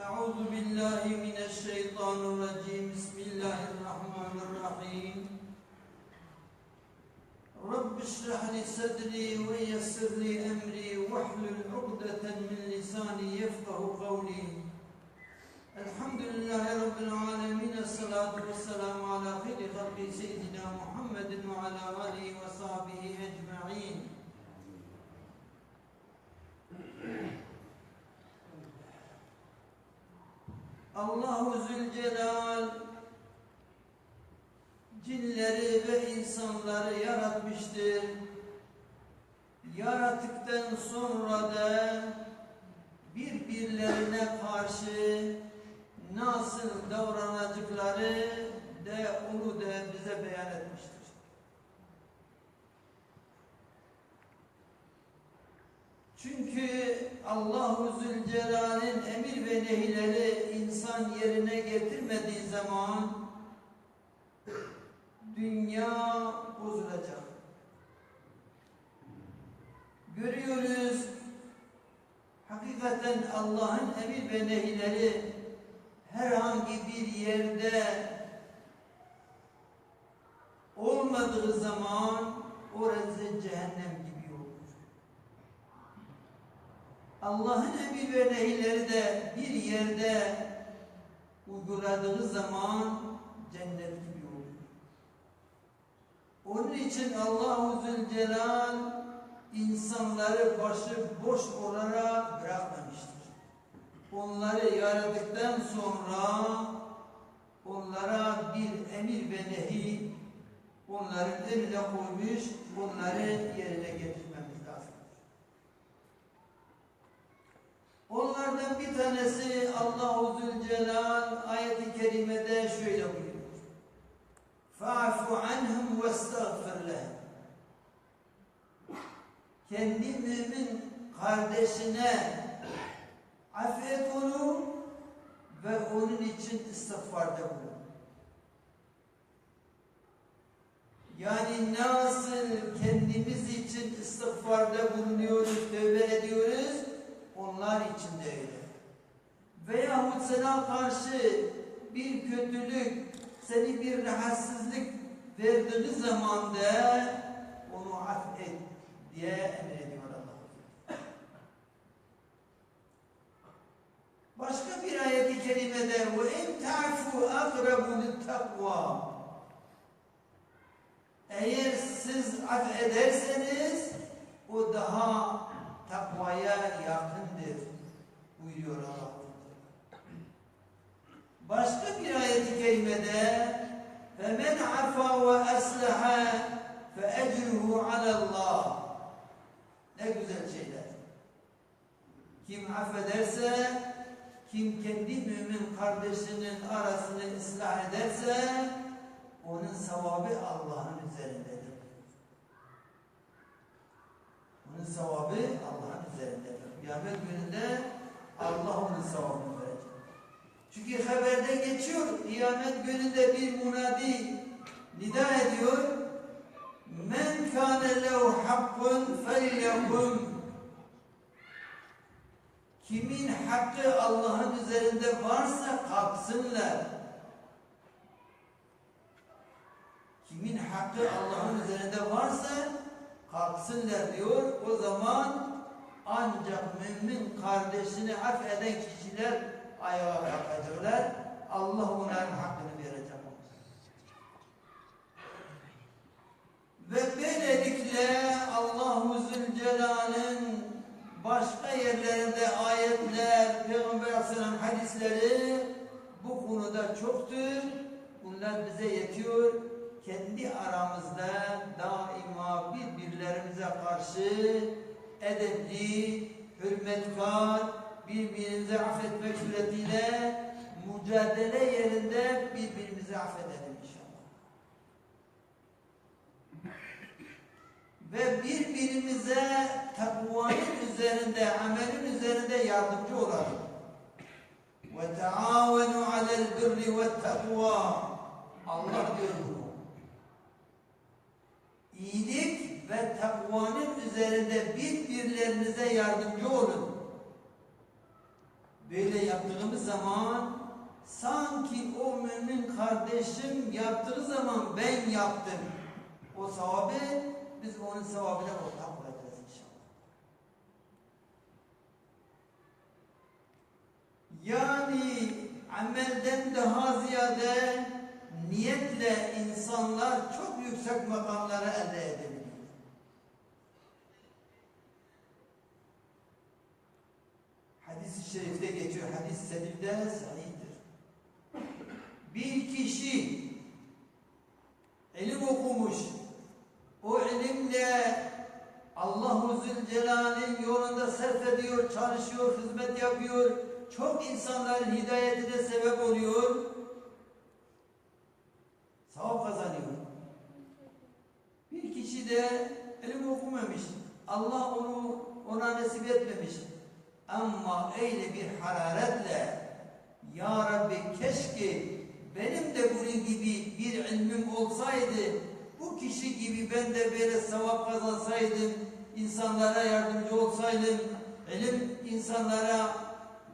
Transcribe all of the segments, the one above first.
أعوذ بالله من الشيطان الرجيم. بسم الله الرحمن الرحيم. رب اشرح لي صدري ويسر لي أمري واحلل عقدة من لساني يفقه قولي. الحمد لله رب العالمين الصلاة والسلام على خير خلق سيدنا محمد وعلى آله وصحبه أجمعين. Allahu Zülcelal cinleri ve insanları yaratmıştır. Yarattıktan sonra da birbirlerine karşı nasıl davranacakları de onu da bize beyan etmiştir. Çünkü Allahu Zülcelal'in emir ve nehirleri insan yerine getirmediği zaman dünya bozulacak. Görüyoruz hakikaten Allah'ın emir ve nehirleri herhangi bir yerde olmadığı zaman orası cehennem gibi olur. Allah'ın emir ve nehirleri de bir yerde uyguladığı zaman cennet gibi olur. Onun için Allahu Zülcelal insanları başı boş olarak bırakmamıştır. Onları yaradıktan sonra onlara bir emir ve nehi onların önüne koymuş, onları yerine getirmemiz tanesi Allahu Zülcelal ayet-i kerimede şöyle buyuruyor. Fa'fu anhum vestagfir lehum. Kendi mümin kardeşine affet onu ve onun için istiğfarda bulun. Yani nasıl kendimiz için istiğfarda bulunuyoruz, tövbe ediyoruz, onlar için de öyle. Veyahut sana karşı bir kötülük, seni bir rahatsızlık verdiği zaman da onu affet diye emrediyor Allah. Başka bir ayet-i kerimede ve in ta'fu akrabu takva eğer siz affederseniz o daha takvaya yakındır buyuruyor Allah. Başka bir ayet-i kerimede فَمَنْ عَفَى وَأَسْلَحَ فَاَجْرُهُ عَلَى اللّٰهِ Ne güzel şeyler. Kim affederse, kim kendi mümin kardeşinin arasını ıslah ederse, onun sevabı Allah'ın üzerindedir. Onun sevabı Allah'ın üzerindedir. Kıyamet gününde Allah onun sevabını verecek. çünkü haberde geçiyor, kıyamet gününde bir munadi nida ediyor. Men kâne lehu hakkun felyekum. Kimin hakkı Allah'ın üzerinde varsa kalksınlar. Kimin hakkı Allah'ın üzerinde varsa kalksınlar diyor. O zaman ancak mümin kardeşini affeden kişiler ayağa kalkacaklar. Allah onların hakkını verecek. Ve böylelikle Allahu Zülcelal'in başka yerlerinde ayetler, Peygamber Aleyhisselam hadisleri bu konuda çoktur. Bunlar bize yetiyor. Kendi aramızda daima birbirlerimize karşı edepli, hürmetkar, birbirimizi affetmek suretiyle mücadele yerinde birbirimizi affedelim inşallah. Ve birbirimize takvanın üzerinde, amelin üzerinde yardımcı olalım. Ve taavenu alel birri ve takva. Allah diyor bunu. İyilik ve takvanın üzerinde birbirlerinize yardımcı olun. Böyle yaptığımız zaman sanki o mümin kardeşim yaptığı zaman ben yaptım. O sevabı biz onun sevabına ortak olacağız inşallah. Yani amelden daha ziyade niyetle insanlar çok yüksek makamları elde edebiliyor. Hadis-i şerifte geçiyor. Hadis senilde sahihtir. Bir kişi ilim okumuş, o ilimle Allahu Zülcelal'in yolunda sarf ediyor, çalışıyor, hizmet yapıyor. Çok insanların hidayetine sebep oluyor. Sevap kazanıyor. Bir kişi de ilim okumamış. Allah onu ona nasip etmemiş. Ama öyle bir hararetle Ya Rabbi keşke benim de bunun gibi bir ilmim olsaydı bu kişi gibi ben de böyle sevap kazansaydım insanlara yardımcı olsaydım ilim insanlara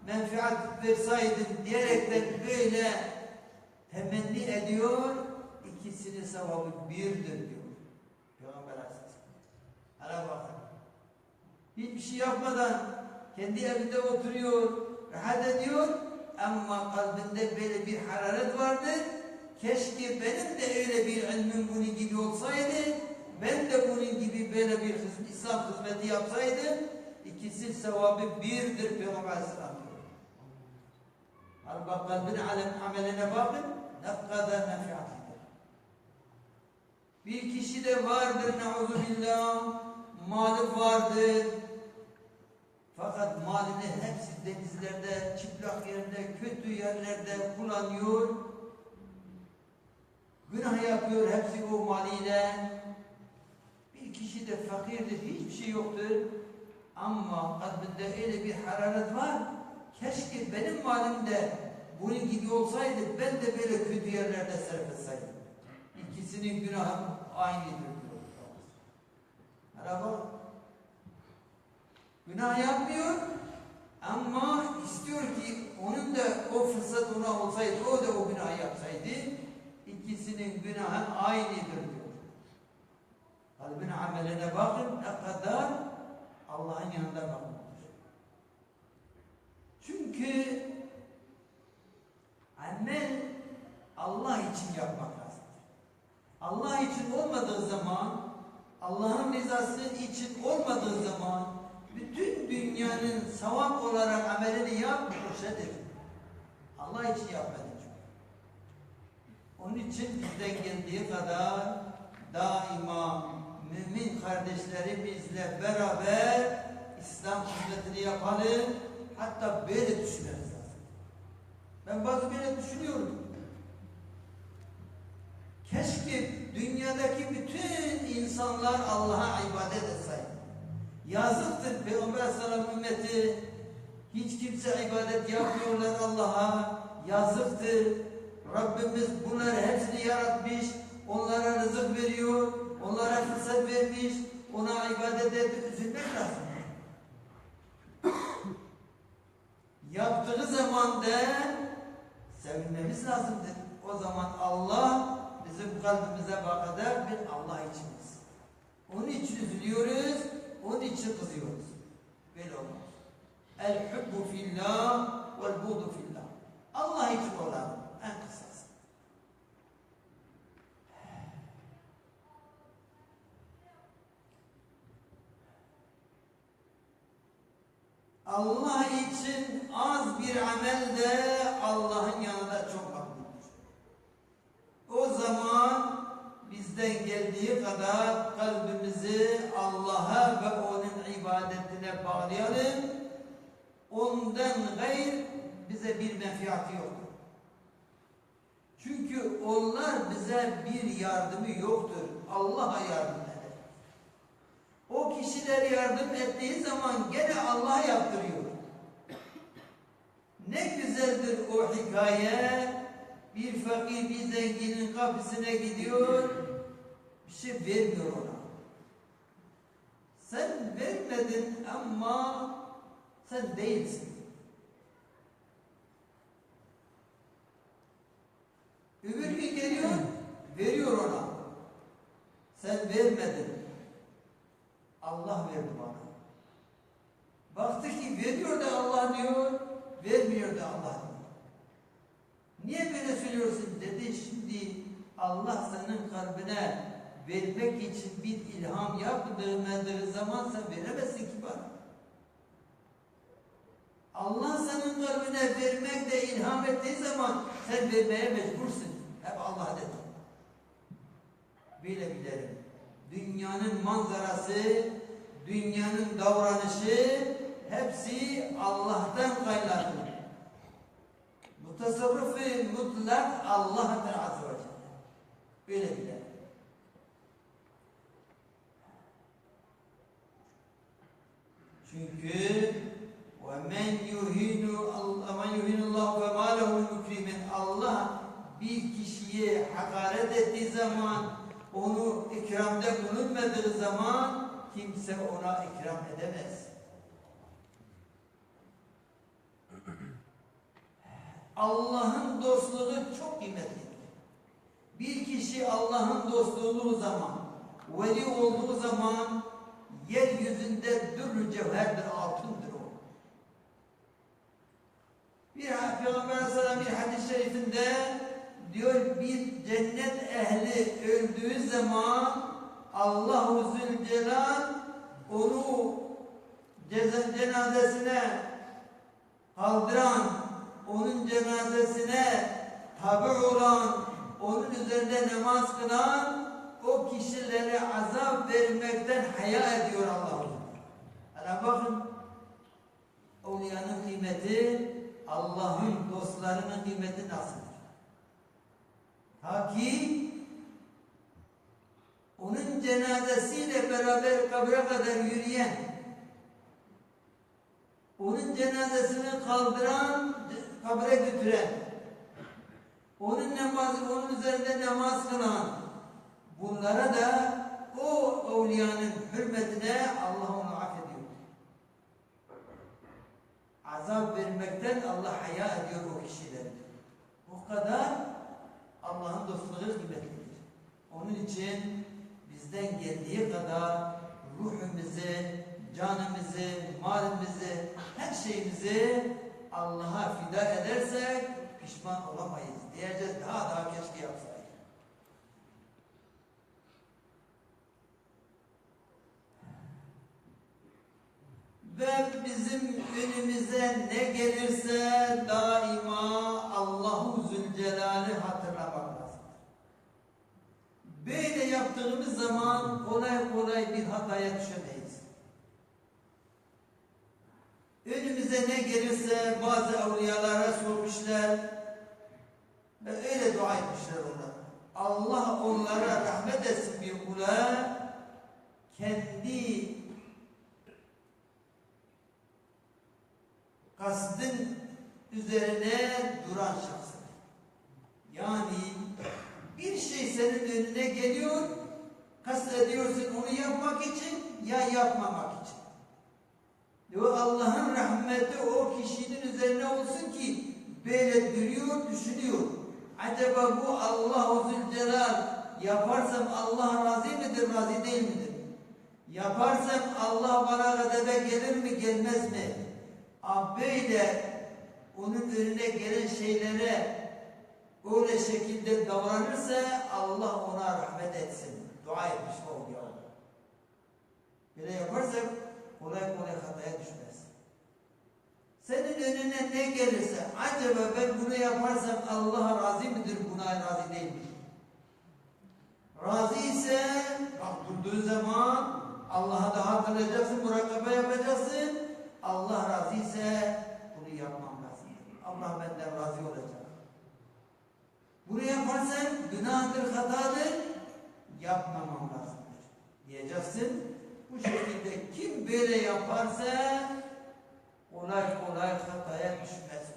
menfaat versaydım diyerekten böyle temenni ediyor ikisinin sevabı birdir diyor Peygamber Aleyhisselam. Hala bakın. Hiçbir şey yapmadan kendi evinde oturuyor, rahat ediyor ama kalbinde böyle bir hararet vardı. Keşke benim de öyle bir ilmim bunun gibi olsaydı, ben de bunun gibi böyle bir İslam hizmeti yapsaydım, ikisi sevabı birdir Peygamber Aleyhisselam bak kalbin alem, ameline bakın, ne kadar menfaatlidir. Bir kişi de vardır, neuzubillah, malı vardır, fakat malını hepsi denizlerde, çıplak yerde, kötü yerlerde kullanıyor. Günah yapıyor hepsi o maliyle. Bir kişi de fakirdir, hiçbir şey yoktur. Ama kalbinde öyle bir hararet var. Keşke benim malim de bunun gibi olsaydı ben de böyle kötü yerlerde sarf etseydim. İkisinin günahı aynıdır. Merhaba. Günah yapmıyor ama istiyor ki onun da o fırsat ona olsaydı, o da o günah yapsaydı, ikisinin günahı aynıdır diyor. Kalbin ameline bakın ne kadar Allah'ın yanında bakmadır. Çünkü amel Allah için yapmak lazım. Allah için olmadığı zaman, Allah'ın rızası için olmadığı zaman bütün dünyanın sevap olarak amelini yap, boşadır. Allah için yapmadın. Onun için bizden geldiği kadar daima mümin kardeşlerimizle beraber İslam hizmetini yapalım. Hatta böyle düşünmemiz lazım. Ben bazı böyle düşünüyorum. Keşke dünyadaki bütün insanlar Allah'a ibadet etseydi. Yazıktır Peygamber Aleyhisselam ümmeti. Hiç kimse ibadet yapmıyorlar Allah'a. Yazıktır. Rabbimiz bunları hepsini yaratmış. Onlara rızık veriyor. Onlara fırsat vermiş. Ona ibadet edip üzülmek lazım. Yaptığı zaman da sevinmemiz lazımdır. O zaman Allah bizim kalbimize bakar bir Allah içimiz. Onun için üzülüyoruz. Onun için kızıyoruz. Böyle olmaz. El hubbu fillah vel budu fillah. Allah için olan en kısası. Allah için az bir amel de Allah'ın yanında çok makbuldur. O zaman bizden geldiği kadar kalbimizi Allah'a ve onun ibadetine bağlayalım. Ondan gayr bize bir menfaati yoktur. Çünkü onlar bize bir yardımı yoktur. Allah'a yardım eder. O kişiler yardım ettiği zaman gene Allah yaptırıyor. Ne güzeldir o hikaye. Bir fakir bir zenginin kapısına gidiyor bir şey vermiyor ona. Sen vermedin ama sen değilsin. Öbür gün geliyor, veriyor ona. Sen vermedin. Allah verdi bana. Baktı ki veriyor da Allah diyor, vermiyor da Allah diyor. Niye böyle söylüyorsun dedi, şimdi Allah senin kalbine vermek için bir ilham yapmadığı zaman sen veremezsin ki bana. Allah senin kalbine vermekle ilham ettiği zaman sen vermeye mecbursun. Hep Allah dedi. Böyle bilelim. Dünyanın manzarası, dünyanın davranışı hepsi Allah'tan kaynaklı. Mutasarrıfı mutlak Allah'tır Azze ve. Böyle bilelim. Çünkü وَمَنْ يُهِنُ مَنْ يُهِنُ اللّٰهُ فَمَا لَهُ مُكْرِمٍ Allah bir kişiye hakaret ettiği zaman, onu ikramda bulunmadığı zaman kimse ona ikram edemez. Allah'ın dostluğu çok kıymetlidir. Bir kişi Allah'ın dostluğu zaman, veli olduğu zaman yeryüzünde dürrü cevherdir, altındır o. Bir Peygamber Aleyhisselam bir hadis-i şerifinde diyor bir cennet ehli öldüğü zaman Allahu Zülcelal onu cenazesine kaldıran, onun cenazesine tabi olan, onun üzerinde namaz kılan o kişilere azap vermekten haya ediyor Allah. Hani bakın Evliyanın kıymeti Allah'ın dostlarının kıymeti nasıldır? Ta ki onun cenazesiyle beraber kabre kadar yürüyen onun cenazesini kaldıran, kabre götüren onun namazı, onun üzerinde namaz kılan bunlara da o evliyanın hürmetine Allah onu affediyor. Azap vermekten Allah haya ediyor o kişileri. O kadar Allah'ın dostluğu kıymetlidir. Onun için bizden geldiği kadar ruhumuzu, canımızı, malımızı, her şeyimizi Allah'a fida edersek pişman olamayız. Diyeceğiz daha daha keşke yapsaydık. Ve bizim önümüze ne gelirse daima Allahu Zülcelal'i hatırlamak lazım. Böyle yaptığımız zaman kolay kolay bir hataya düşemeyiz. Önümüze ne gelirse bazı evliyalara sormuşlar ve öyle dua etmişler onlar. Allah onlara rahmet etsin bir kula kendi kastın üzerine duran şahsın. Yani bir şey senin önüne geliyor, kast ediyorsun onu yapmak için ya yapmamak için. Ve Allah'ın rahmeti o kişinin üzerine olsun ki böyle duruyor, düşünüyor. Acaba bu Allah-u Zülcelal yaparsam Allah razı mıdır, razı değil midir? Yaparsam Allah bana gadebe gelir mi, gelmez mi? Ama böyle onun önüne gelen şeylere öyle şekilde davranırsa Allah ona rahmet etsin. Dua etmiş o ya. Böyle yaparsak kolay kolay hataya düşmez. Senin önüne ne gelirse acaba ben bunu yaparsam Allah razı mıdır buna razı değil mi? Razı ise bak durduğu zaman Allah'a da hatırlayacaksın, murakabe yapacaksın. Allah razı ise bunu yapmam lazım. Allah benden razı olacak. Bunu yaparsan günahtır, hatadır. Yapmamam lazımdır. Diyeceksin. Bu şekilde kim böyle yaparsa kolay kolay hataya düşmez.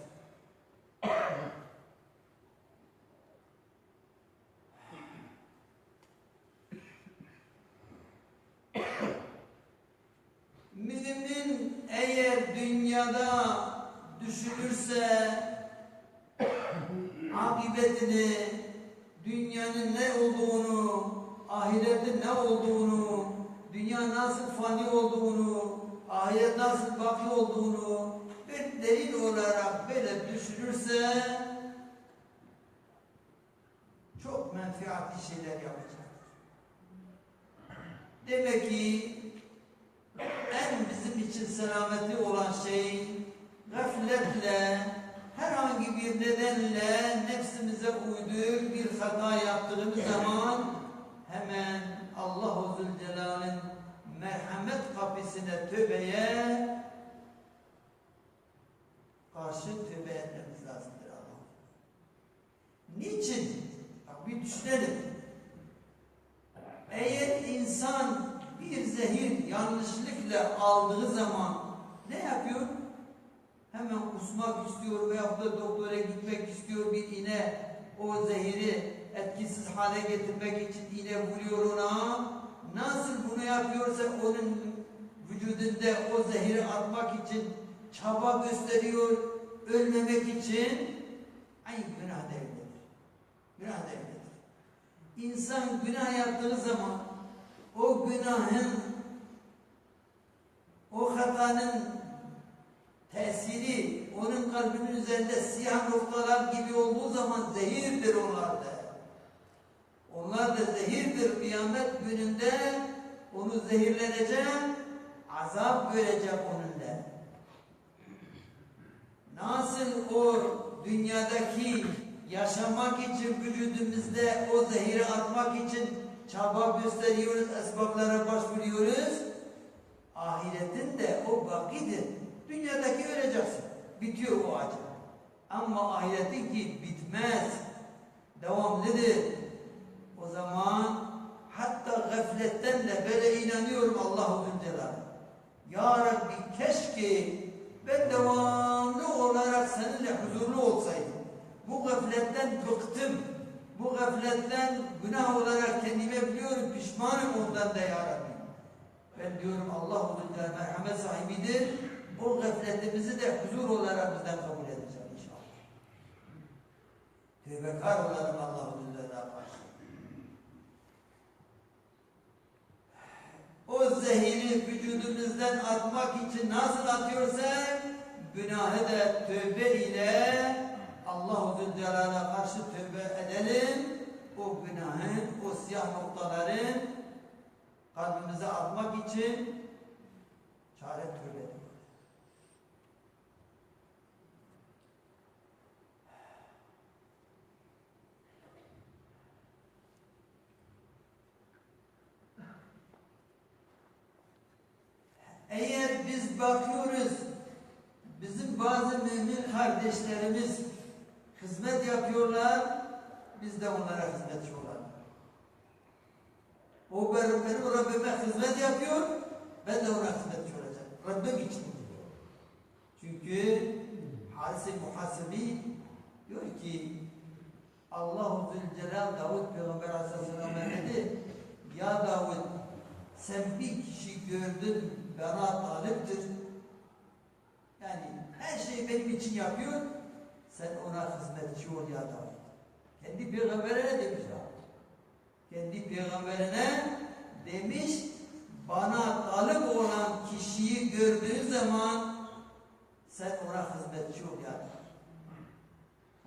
Mümin eğer dünyada düşünürse akıbetini, dünyanın ne olduğunu, ahiretin ne olduğunu, dünya nasıl fani olduğunu, ahiret nasıl baki olduğunu bir olarak böyle düşünürse çok menfaatli şeyler yapacak. Demek ki en bizim için selameti olan şey gafletle herhangi bir nedenle nefsimize uyduğu bir hata yaptığımız zaman hemen Allah-u Zülcelal'in merhamet kapısına tövbeye karşı tövbe etmemiz lazımdır Allah. Niçin? Bak bir düşünelim. Eğer insan bir zehir yanlışlıkla aldığı zaman ne yapıyor? Hemen kusmak istiyor veyahut da doktora gitmek istiyor bir iğne o zehiri etkisiz hale getirmek için iğne vuruyor ona. Nasıl bunu yapıyorsa onun vücudunda o zehiri atmak için çaba gösteriyor, ölmemek için aynı günah devridir. Günah devridir. İnsan günah yaptığı zaman o günahın o hatanın tesiri onun kalbinin üzerinde siyah noktalar gibi olduğu zaman zehirdir onlar da. Onlar da zehirdir kıyamet gününde onu zehirlenecek, azap görecek onunla. Nasıl o dünyadaki yaşamak için vücudumuzda o zehiri atmak için çaba gösteriyoruz, esbablara başvuruyoruz. Ahiretin de o bakidir. Dünyadaki öleceksin. Bitiyor o acı. Ama ahiretin ki bitmez. Devamlıdır. O zaman hatta gafletten de böyle inanıyorum Allahu Zülcelal. Ya Rabbi keşke ben devamlı olarak seninle huzurlu olsaydım. Bu gafletten bıktım. Bu gafletten günah olarak kendime biliyorum pişmanım ondan da ya. Ben diyorum Allah Zülcelal merhamet sahibidir. O gafletimizi de huzur olarak bizden kabul edecek inşallah. Tövbekar olalım Allah Zülcelal'a karşı. O zehiri vücudumuzdan atmak için nasıl atıyorsak günahı da tövbe ile Allah-u Zülcelal'a karşı tövbe edelim. O günahın, o siyah noktaların kalbimize atmak için çare edelim. Eğer biz bakıyoruz, bizim bazı mümin kardeşlerimiz hizmet yapıyorlar, biz de onlara hizmetçi olalım. O benim, benim Rabbime hizmet yapıyor, ben de ona hizmetçi olacağım. Rabbim için. Çünkü Haris-i Muhasebi diyor ki Allahu Zülcelal Davud Peygamber Aleyhisselam'a dedi Ya Davud sen bir kişi gördün bana taliptir. Yani her şeyi benim için yapıyor. Sen ona hizmetçi ol ya Davud. Kendi peygamberine demiş ya. Kendi peygamberine demiş bana talip olan kişiyi gördüğü zaman sen ona hizmetçi ol ya Davud.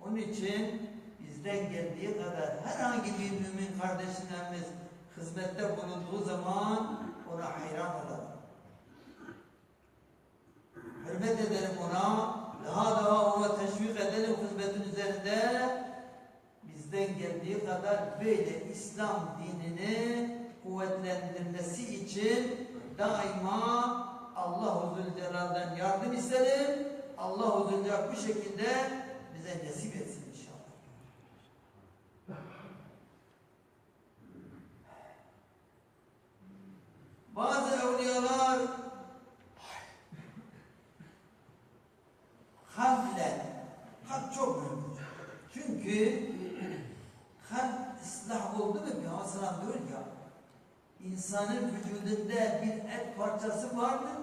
Onun için bizden geldiği kadar herhangi bir mümin kardeşlerimiz hizmette bulunduğu zaman ona hayran olalım. Hürmet edelim ona, daha daha ona teşvik edelim hizmetin üzerinde. Bizden geldiği kadar böyle İslam dinini kuvvetlendirmesi için daima Allah-u yardım isterim. Allah-u bu şekilde bize nasip etsin inşallah. Bazı evliyalar kalple, kalp çok mühim. Çünkü kalp ıslah oldu mu bir Hasan diyor ya, insanın vücudunda bir et parçası vardır,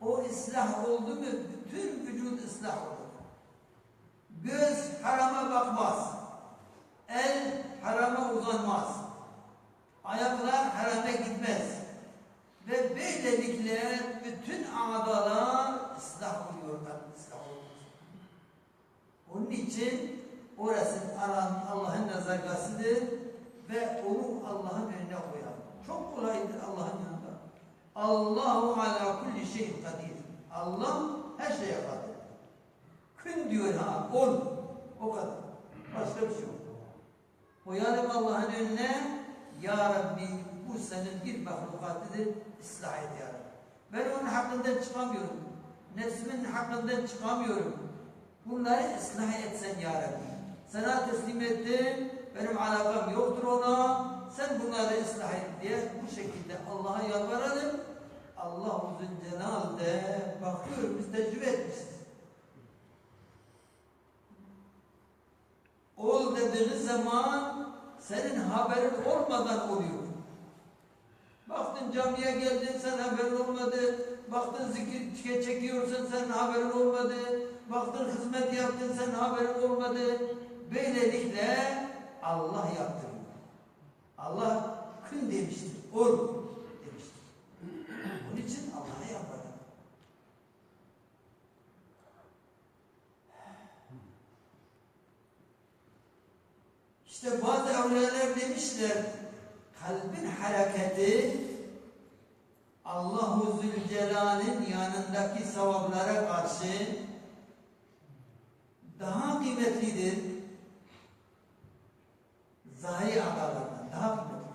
o ıslah oldu mu bütün vücut ıslah olur. Göz harama bakmaz, el harama uzanmaz, ayaklar harame gitmez. Ve böylelikle bütün adalar ıslah oluyorlar. ıslah oluyor. Onun için orası Allah'ın nazargasıdır ve onu Allah'ın önüne koyar. Kolaydır Allah'ın yanında. Allahu ala kulli şeyin kadir. Allah her şeye kadir. Kün diyor ha, ol. O kadar. Başka bir şey yok. Koyalım Allah'ın önüne, Ya Rabbi bu senin bir mahlukatıdır, ıslah et Ya Rabbi. Ben onun hakkından çıkamıyorum. Nefsimin hakkından çıkamıyorum. Bunları ıslah etsen Ya Rabbi. Sana teslim ettim, benim alakam yoktur ona, sen bunları ıslah et diye bu şekilde Allah'a yalvaralım. Allah uzun celal de bakıyor biz tecrübe etmişiz. Ol dediğiniz zaman senin haberin olmadan oluyor. Baktın camiye geldin sen haberin olmadı. Baktın zikir çekiyorsun sen haberin olmadı. Baktın hizmet yaptın sen haberin olmadı. Böylelikle Allah yaptırıyor. Allah kın demiştir. Ol demiştir. Onun için Allah'a yapalım. İşte bazı evliyalar demişler kalbin hareketi Allahu Zülcelal'in yanındaki sevaplara karşı daha kıymetlidir. Zahiri adalardan daha kıymetlidir.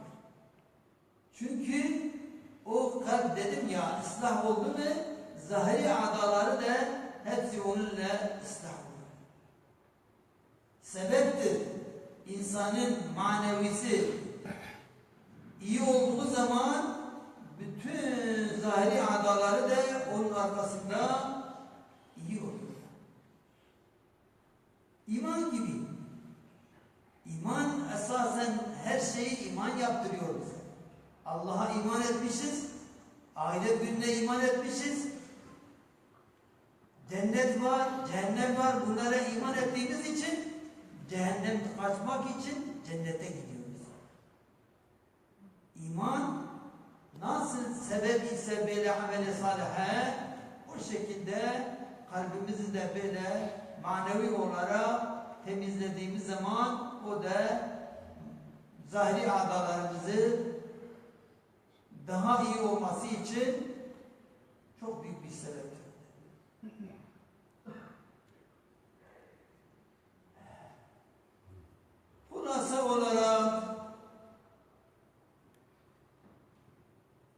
Çünkü o kalp dedim ya ıslah oldu mu zahiri adaları da hepsi onunla ıslah olur. Sebeptir insanın manevisi iyi olduğu zaman bütün zahiri adaları da onun arkasında iyi oluyor. İman gibi. İman esasen her şeyi iman yaptırıyor bize. Allah'a iman etmişiz. Ahiret gününe iman etmişiz. Cennet var, cehennem var. Bunlara iman ettiğimiz için cehennem kaçmak için cennete gidiyoruz. İman nasıl sebep ise böyle amel-i salihe o şekilde kalbimizi de böyle manevi olarak temizlediğimiz zaman o da zahiri adalarımızı daha iyi olması için çok büyük bir sebeptir. Hulasa olarak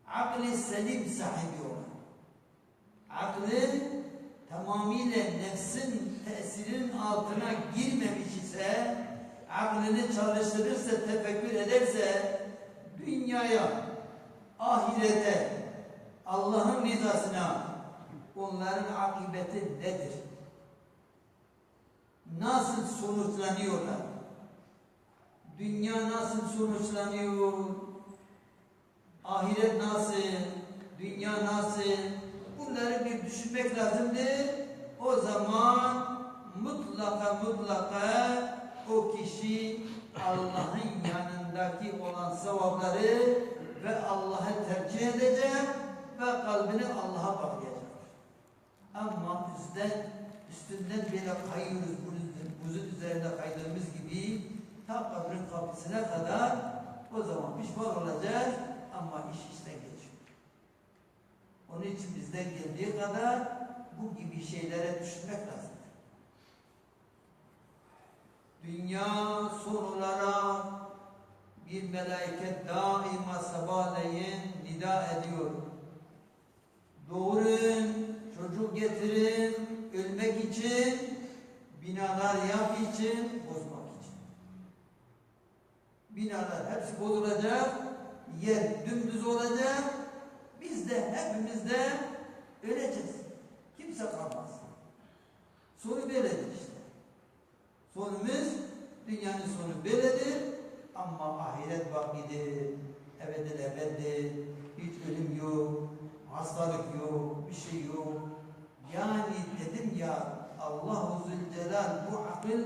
akli selim sahibi olan, aklın tamamıyla nefsin tesirinin altına girmemiş ise, aklını çalıştırırsa, tefekkür ederse, dünyaya, ahirete, Allah'ın rızasına, onların akıbeti nedir? Nasıl sonuçlanıyorlar? Dünya nasıl sonuçlanıyor? Ahiret nasıl? Dünya nasıl? Bunları bir düşünmek lazımdır. O zaman mutlaka mutlaka o kişi Allah'ın yanındaki olan sevapları ve Allah'ı tercih edecek ve kalbini Allah'a bağlayacak. Ama üstten, üstünden böyle kayıyoruz, buzun üzerinde kaydığımız gibi ta kabrin kapısına kadar o zaman pişman olacak ama iş işten geçiyor. Onun için bizden geldiği kadar bu gibi şeylere düşünmek lazım. Dünya son olarak bir meleket daima sabahleyin nida ediyor. Doğurun, çocuk getirin, ölmek için, binalar yap için, bozmak için. Binalar hepsi bozulacak, yer dümdüz olacak, biz de hepimiz de öleceğiz. Kimse kalmaz. Sonu böyledir işte. Sonumuz, dünyanın sonu böyledir ama ahiret bakidir, ebedel ebeddir, hiç ölüm yok, hastalık yok, bir şey yok. Yani dedim ya Allah-u Zülcelal bu akıl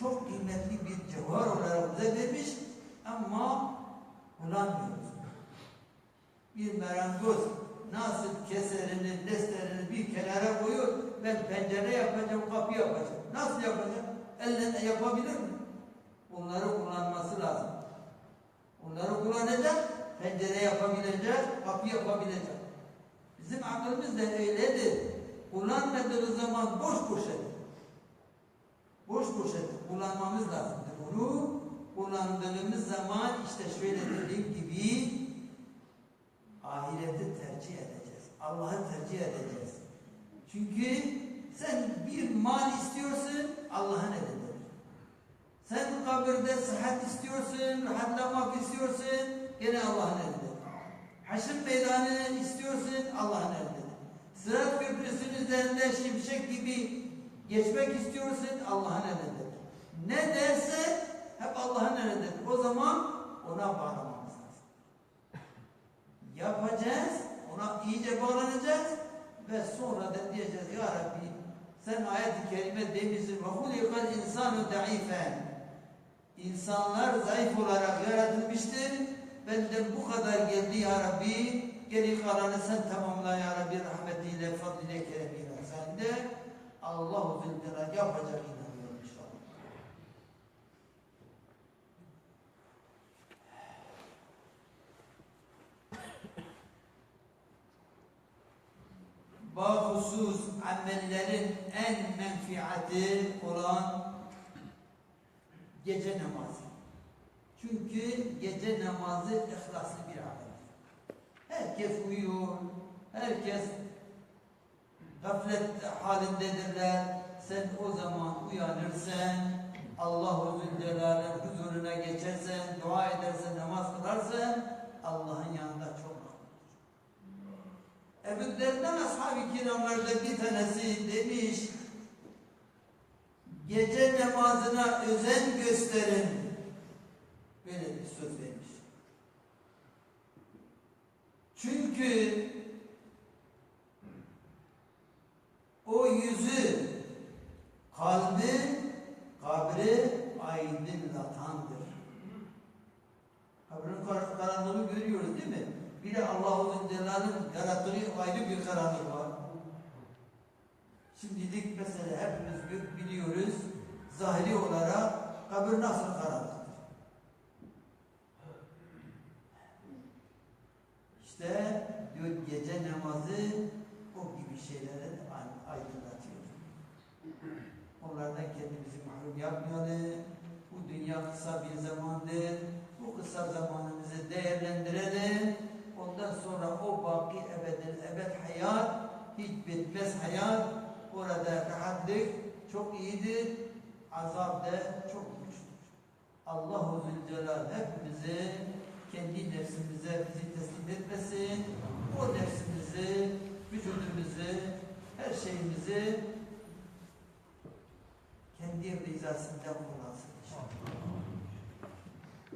çok kıymetli bir cevher olarak bize vermiş ama Kullanmıyoruz. Bir marangoz nasıl keserini, desterini bir kenara koyuyor, ben pencere yapacağım, kapı yapacağım. Nasıl yapacak? Elle yapabilir mi? Bunları kullanması lazım. Bunları kullanacak, pencere yapabilecek, kapı yapabilecek. Bizim aklımız da öyledir. Kullanmadığımız zaman boş boşedir. Boş boşedir. Kullanmamız lazımdır. Bunu kullandığımız zaman işte şöyle dediğim gibi ahireti tercih edeceğiz. Allah'ı tercih edeceğiz. Çünkü sen bir mal istiyorsun Allah'ın elindedir. Sen kabirde sıhhat istiyorsun, rahatlamak istiyorsun gene Allah'ın elindedir. Haşr meydanı istiyorsun Allah'ın elindedir. Sırat köprüsünün üzerinde şimşek gibi geçmek istiyorsun Allah'ın elindedir. Ne derse hep Allah'ın elindedir. O zaman ona bağlamamız lazım. Yapacağız, ona iyice bağlanacağız ve sonra da diyeceğiz Ya Rabbi sen ayet-i kerime demişsin وَخُلِقَ الْاِنْسَانُ دَعِيفًا İnsanlar zayıf olarak yaratılmıştır. Benden bu kadar geldi Ya Rabbi. Geri kalanı sen tamamla Ya Rabbi rahmetiyle, fadliyle, keremiyle. Sen de Allah-u Zülcelal yapacak Bahusus amellerin en menfiati olan gece namazı. Çünkü gece namazı ihlaslı bir amel. Herkes uyuyor, herkes gaflet halindedirler. Sen o zaman uyanırsan, Allah-u Zülcelal'in huzuruna geçersen, dua edersen, namaz kılarsan, Allah'ın yanında çok. Ebu Derda ashab-ı kiramlarda bir tanesi demiş, gece namazına özen gösterin. Böyle bir söz vermiş. Çünkü o yüzü, kalbi, kabri aydınlatandır. Kabrin kar- karanlığı görüyoruz değil mi? Bir de Allah-u Zülcelal'ın yarattığı ayrı bir karanlık var. Şimdilik mesela hepimiz biliyoruz, zahiri olarak kabir nasıl karanlıktır. İşte diyor gece namazı o gibi şeyleri ay- aydınlatıyor. Onlardan kendimizi mahrum yapmayalım. Bu dünya kısa bir zamandır. Bu kısa zamanımızı değerlendirelim. Ondan sonra o baki ebedel ebed hayat, hiç bitmez hayat. Orada rahatlık çok iyidir. Azap da çok güçlüdür. Allah-u Zülcelal hepimizi kendi nefsimize bizi teslim etmesin. O nefsimizi, vücudumuzu, her şeyimizi kendi rızasından kullansın.